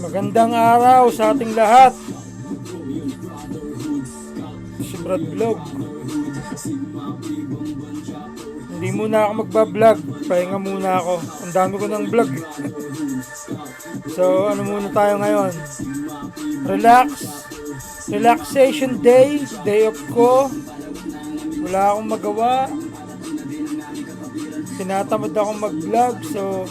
Magandang araw sa ating lahat. Si Brad Vlog. Hindi muna ako magbablog. Pahinga muna ako. Ang dami ko ng vlog. so, ano muna tayo ngayon? Relax. Relaxation day. Day off ko. Wala akong magawa. Tinatamad akong mag-vlog. So,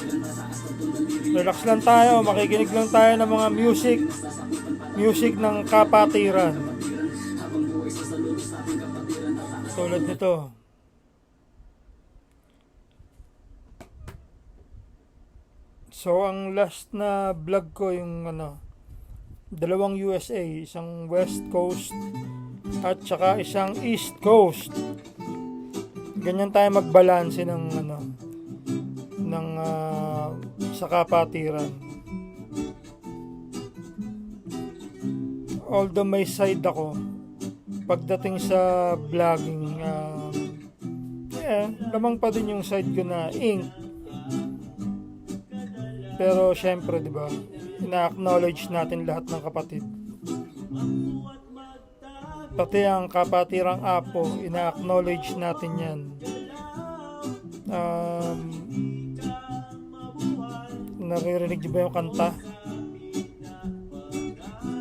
relax lang tayo. Makikinig lang tayo ng mga music. Music ng kapatiran. Tulad nito. So, ang last na vlog ko yung ano, dalawang USA, isang West Coast at saka isang East Coast. Ganyan tayo magbalanse ng ano ng ah, sa kapatiran. Although may side ako pagdating sa vlogging um, eh, lamang pa din yung side ko na ink pero syempre, 'di ba? Ina-acknowledge natin lahat ng kapatid. Pati ang kapatirang apo, ina-acknowledge natin 'yan. Um, naririnig niyo ba yung kanta?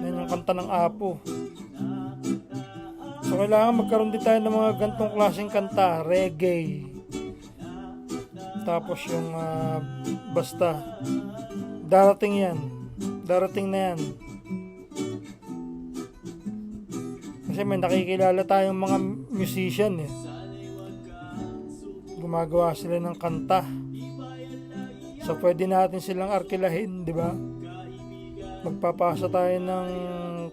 Yan yung kanta ng apo. So kailangan magkaroon din tayo ng mga gantong klaseng kanta, reggae. Tapos yung ah, basta darating yan. Darating na yan. Kasi may nakikilala tayong mga musician eh. Gumagawa sila ng kanta. So pwede natin silang arkilahin, di ba? Magpapasa tayo ng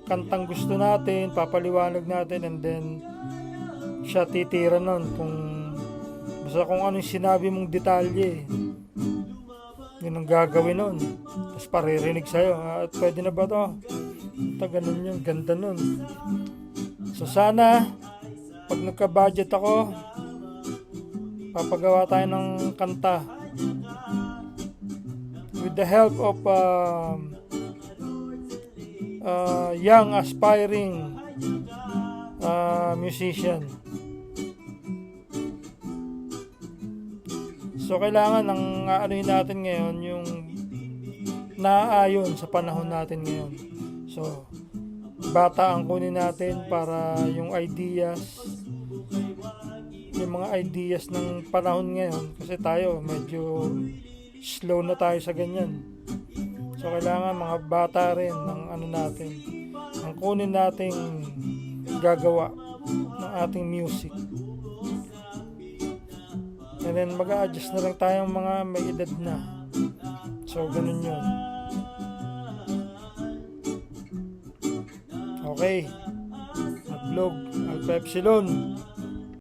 kantang gusto natin, papaliwanag natin and then siya titira nun kung basta kung ano yung sinabi mong detalye yun ang gagawin nun. Tapos paririnig sa'yo "Ah, at pwede na ba to? Ito ganun yun ganda nun. So sana pag nagka-budget ako papagawa tayo ng kanta the help of um, uh, young aspiring uh, musician So kailangan ang aanuhin natin ngayon yung naaayon sa panahon natin ngayon. So bata ang kunin natin para yung ideas yung mga ideas ng panahon ngayon kasi tayo medyo slow na tayo sa ganyan. So kailangan mga bata rin ng ano natin ang kunin nating gagawa ng ating music. And then mag adjust na lang tayong mga may edad na. So, ganun yun. Okay. Nag-vlog. Alpha Epsilon.